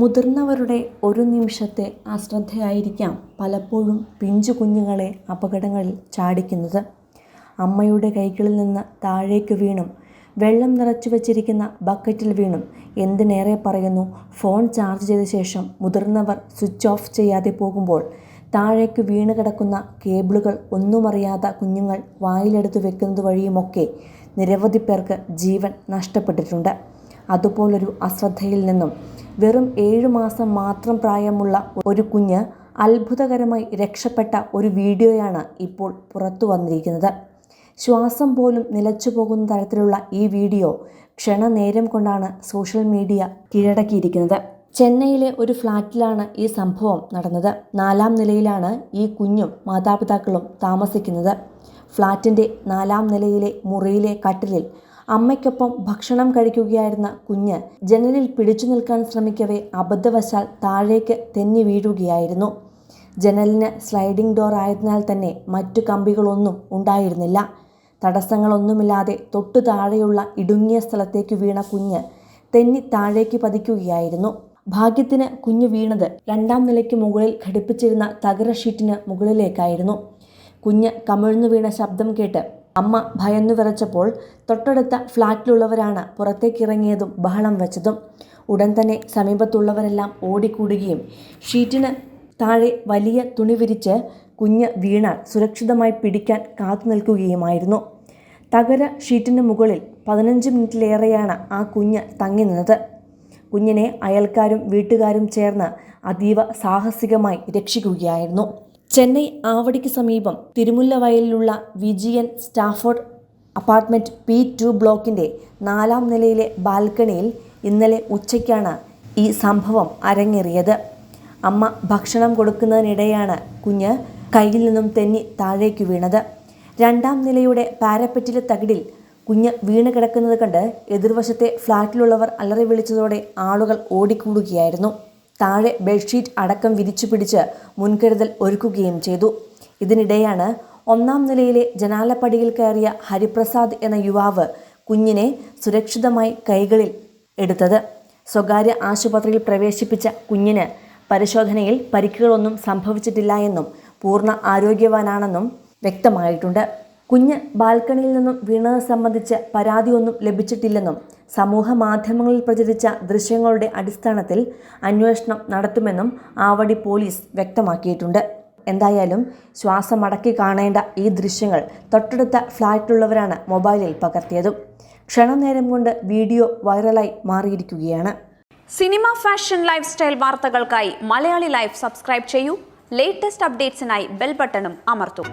മുതിർന്നവരുടെ ഒരു നിമിഷത്തെ അശ്രദ്ധയായിരിക്കാം പലപ്പോഴും പിഞ്ചു കുഞ്ഞുങ്ങളെ അപകടങ്ങളിൽ ചാടിക്കുന്നത്. അമ്മയുടെ കൈകളിൽ നിന്ന് താഴേക്ക് വീണും വെള്ളം നിറച്ചു വച്ചിരിക്കുന്ന ബക്കറ്റിൽ വീണും. എന്തിനേറെ പറയുന്നു ഫോൺ ചാർജ് ചെയ്ത ശേഷം മുതിർന്നവർ സ്വിച്ച് ഓഫ് ചെയ്യാതെ പോകുമ്പോൾ താഴേക്ക് വീണ് കിടക്കുന്ന കേബിളുകൾ ഒന്നുമറിയാത്ത കുഞ്ഞുങ്ങൾ വായിലെടുത്ത് വെക്കുന്നത് വഴിയുമൊക്കെ നിരവധി പേർക്ക് ജീവൻ നഷ്ടപ്പെട്ടിട്ടുണ്ട്. അതുപോലൊരു അശ്രദ്ധയിൽ നിന്നും വെറും ഏഴു മാസം മാത്രം പ്രായമുള്ള ഒരു കുഞ്ഞ് അത്ഭുതകരമായി രക്ഷപ്പെട്ട ഒരു വീഡിയോയാണ് ഇപ്പോൾ പുറത്തു വന്നിരിക്കുന്നത്. ശ്വാസം പോലും നിലച്ചു പോകുന്ന തരത്തിലുള്ള ഈ വീഡിയോ ക്ഷണനേരം കൊണ്ടാണ് സോഷ്യൽ മീഡിയ കീഴടക്കിയിരിക്കുന്നത്. ചെന്നൈയിലെ ഒരു ഫ്ലാറ്റിലാണ് ഈ സംഭവം നടന്നത്. നാലാം നിലയിലാണ് ഈ കുഞ്ഞും മാതാപിതാക്കളും താമസിക്കുന്നത്. ഫ്ലാറ്റിന്റെ നാലാം നിലയിലെ മുറിയിലെ കട്ടിലിൽ അമ്മയ്ക്കൊപ്പം ഭക്ഷണം കഴിക്കുകയായിരുന്ന കുഞ്ഞ് ജനലിൽ പിടിച്ചു നിൽക്കാൻ ശ്രമിക്കവേ അബദ്ധവശാൽ താഴേക്ക് തെന്നി വീഴുകയായിരുന്നു. ജനലിന് സ്ലൈഡിംഗ് ഡോർ ആയതിനാൽ തന്നെ മറ്റു കമ്പികളൊന്നും ഉണ്ടായിരുന്നില്ല. തടസ്സങ്ങളൊന്നുമില്ലാതെ തൊട്ടു താഴെയുള്ള ഇടുങ്ങിയ സ്ഥലത്തേക്ക് വീണ കുഞ്ഞ് തെന്നി താഴേക്ക് പതിക്കുകയായിരുന്നു. ഭാഗ്യത്തിന് കുഞ്ഞ് വീണത് രണ്ടാം നിലയ്ക്ക് മുകളിൽ ഘടിപ്പിച്ചിരുന്ന തകര ഷീറ്റിന് മുകളിലേക്കായിരുന്നു. കുഞ്ഞ് കമിഴ്ന്നു വീണ ശബ്ദം കേട്ട് അമ്മ ഭയന്നു വിറച്ചപ്പോൾ തൊട്ടടുത്ത ഫ്ലാറ്റിലുള്ളവരാണ് പുറത്തേക്കിറങ്ങിയതും ബഹളം വെച്ചതും. ഉടൻ തന്നെ സമീപത്തുള്ളവരെല്ലാം ഓടിക്കൂടുകയും ഷീറ്റിന് താഴെ വലിയ തുണി വിരിച്ച് കുഞ്ഞ് വീണാൽ സുരക്ഷിതമായി പിടിക്കാൻ കാത്തു നിൽക്കുകയുമായിരുന്നു. തകര ഷീറ്റിന് മുകളിൽ പതിനഞ്ച് മിനിറ്റിലേറെയാണ് ആ കുഞ്ഞ് തങ്ങി നിന്നത്. കുഞ്ഞിനെ അയൽക്കാരും വീട്ടുകാരും ചേർന്ന് അതീവ സാഹസികമായി രക്ഷിക്കുകയായിരുന്നു. ചെന്നൈ ആവടിക്ക് സമീപം തിരുമുല്ലവയലിലുള്ള VGN Stafford apartment P two ബ്ലോക്കിന്റെ നാലാം നിലയിലെ ബാൽക്കണിയിൽ ഇന്നലെ ഉച്ചയ്ക്കാണ് ഈ സംഭവം അരങ്ങേറിയത്. അമ്മ ഭക്ഷണം കൊടുക്കുന്നതിനിടെയാണ് കുഞ്ഞ് കയ്യിൽ നിന്നും തെന്നി താഴേക്ക് വീണത്. രണ്ടാം നിലയുടെ പാരപ്പറ്റിലെ തകിടിൽ കുഞ്ഞ് വീണ് കിടക്കുന്നത് കണ്ട് എതിർവശത്തെ ഫ്ളാറ്റിലുള്ളവർ അലറി വിളിച്ചതോടെ ആളുകൾ ഓടിക്കൂടുകയായിരുന്നു. താഴെ ബെഡ്ഷീറ്റ് അടക്കം വിരിച്ചു പിടിച്ച് മുൻകരുതൽ ഒരുക്കുകയും ചെയ്തു. ഇതിനിടെയാണ് ഒന്നാം നിലയിലെ ജനാലപ്പടിയിൽ കയറിയ ഹരിപ്രസാദ് എന്ന യുവാവ് കുഞ്ഞിനെ സുരക്ഷിതമായി കൈകളിൽ എടുത്തത്. സ്വകാര്യ ആശുപത്രിയിൽ പ്രവേശിപ്പിച്ച കുഞ്ഞിന് പരിശോധനയിൽ പരിക്കുകളൊന്നും സംഭവിച്ചിട്ടില്ല എന്നും പൂർണ ആരോഗ്യവാനാണെന്നും വ്യക്തമായിട്ടുണ്ട്. കുഞ്ഞ് ബാൽക്കണിയിൽ നിന്നും വീണത് സംബന്ധിച്ച് പരാതിയൊന്നും ലഭിച്ചിട്ടില്ലെന്നും സമൂഹ മാധ്യമങ്ങളിൽ പ്രചരിച്ച ദൃശ്യങ്ങളുടെ അടിസ്ഥാനത്തിൽ അന്വേഷണം നടത്തുമെന്നും ആവടി പോലീസ് വ്യക്തമാക്കിയിട്ടുണ്ട്. എന്തായാലും ശ്വാസമടക്കി കാണേണ്ട ഈ ദൃശ്യങ്ങൾ തൊട്ടടുത്ത ഫ്ലാറ്റിലുള്ളവരാണ് മൊബൈലിൽ പകർത്തിയതും. ക്ഷണനേരം കൊണ്ട് വീഡിയോ വൈറലായി മാറിയിരിക്കുകയാണ്. സിനിമ ഫാഷൻ ലൈഫ് സ്റ്റൈൽ വാർത്തകൾക്കായി മലയാളി ലൈഫ് സബ്സ്ക്രൈബ് ചെയ്യൂ. ലേറ്റസ്റ്റ് അപ്ഡേറ്റ്സിനായി ബെൽ ബട്ടണും അമർത്തൂ.